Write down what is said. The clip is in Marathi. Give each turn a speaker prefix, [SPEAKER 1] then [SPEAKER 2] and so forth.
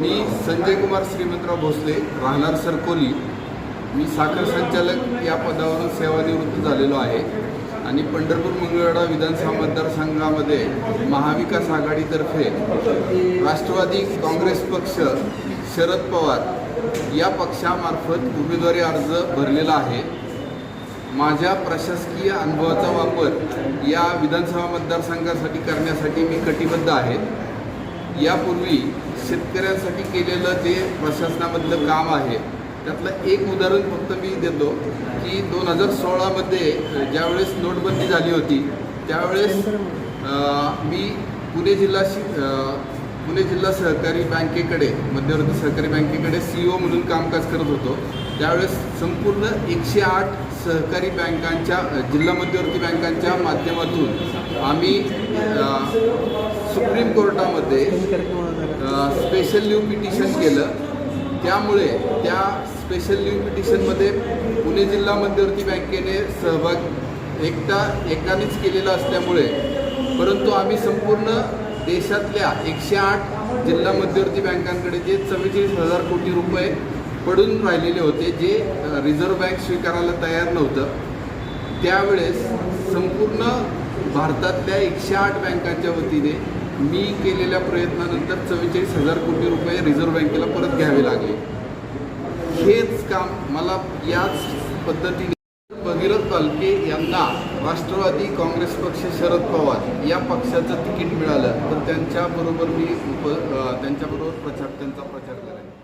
[SPEAKER 1] मी संजय कुमार श्रीमंतराव भोसले राहणार सरकोली. मी साखर संचालक या पदावरून सेवानिवृत्त झालेलो आहे. आणि पंढरपूर मंगळवेढा विधानसभा मतदारसंघामध्ये महाविकास आघाडीतर्फे राष्ट्रवादी काँग्रेस पक्ष शरद पवार या पक्षामार्फत उमेदवारी अर्ज भरलेला आहे. माझ्या प्रशासकीय अनुभवाचा वापर या विधानसभा मतदारसंघासाठी करण्यासाठी मी कटिबद्ध आहे. यापूर्वी शेतकऱ्यांसाठी केलेलं जे प्रशासनामधलं काम आहे त्यातलं एक उदाहरण फक्त मी देतो की दोन हजार सोळामध्ये ज्यावेळेस नोटबंदी झाली होती त्यावेळेस मी पुणे जिल्हा शि अ, पुणे जिल्हा सहकारी बँकेकडे मध्यवर्ती सहकारी बँकेकडे सी ओ म्हणून कामकाज करत होतो. त्यावेळेस संपूर्ण एकशे आठ सहकारी बँकांच्या जिल्हा मध्यवर्ती बँकांच्या माध्यमातून आम्ही सुप्रीम कोर्टामध्ये स्पेशल लिव्ह पिटिशन केलं. त्यामुळे त्या स्पेशल लिव्ह पिटिशनमध्ये पुणे जिल्हा मध्यवर्ती बँकेने सहभाग एकटा एकानेच केलेला असल्यामुळे परंतु आम्ही संपूर्ण देशातल्या एकशे आठ जिल्हा मध्यवर्ती बँकांकडे जे चव्वेचाळीस हजार कोटी रुपये पडून राहिलेले होते जे रिझर्व्ह बँक स्वीकारायला तयार नव्हतं त्यावेळेस संपूर्ण भारतातल्या एकशे आठ बँकांच्या वतीने मी केलेल्या प्रयत्नानंतर चव्वेचाळीस हजार कोटी रुपये रिझर्व्ह बँकेला परत घ्यावे लागले. हेच काम मला याच पद्धतीने भगीरथ पालके यांना राष्ट्रवादी काँग्रेस पक्ष शरद पवार या पक्षाचं तिकीट मिळालं. तर त्यांच्याबरोबर मी उप त्यांच्याबरोबर प्रचार त्यांचा प्रचार करायला